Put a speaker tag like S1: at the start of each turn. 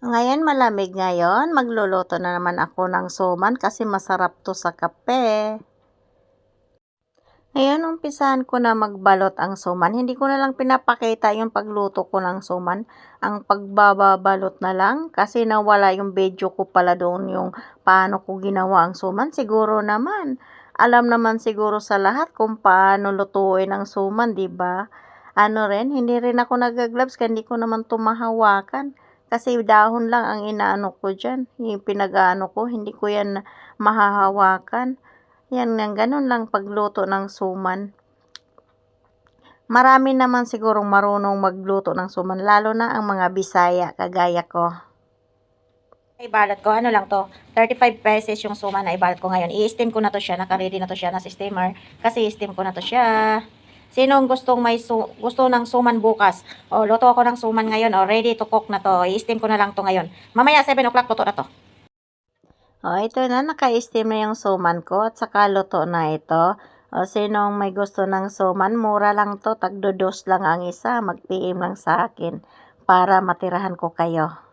S1: Ngayon malamig ngayon, magluluto na naman ako ng suman kasi masarap to sa kape. Ngayon, umpisahan ko na magbalot ang suman. Hindi ko na lang pinapakita yung pagluto ko ng suman. Ang pagbababalot na lang kasi nawala yung video ko pala doon yung paano ko ginawa ang suman. Siguro naman, alam naman siguro sa lahat kung paano lutuin ang suman, di ba? Ano rin, hindi rin ako nagagloves hindi ko naman tumahawakan. Kasi dahon lang ang inaano ko dyan. Yung pinag-ano ko, hindi ko yan mahahawakan. Yan nga, ganun lang pagluto ng suman. Marami naman sigurong marunong magluto ng suman, lalo na ang mga Bisaya, kagaya ko.
S2: Ibalot ko, ano lang to, 35 pesos yung suma na ibalot ko ngayon. I-steam ko na to siya, naka-ready na to siya, nasa steamer. Kasi i-steam ko na to siya. Sinong gustong may su- gusto ng suman bukas? O, luto ako ng suman ngayon. O, ready to cook na to. I-steam ko na lang to ngayon. Mamaya 7 o'clock, luto na to.
S1: O, ito na, naka-steam na yung suman ko at saka luto na ito. O, sinong may gusto ng suman, mura lang to, tagdo-dos lang ang isa, mag-PM lang sa akin para matirahan ko kayo.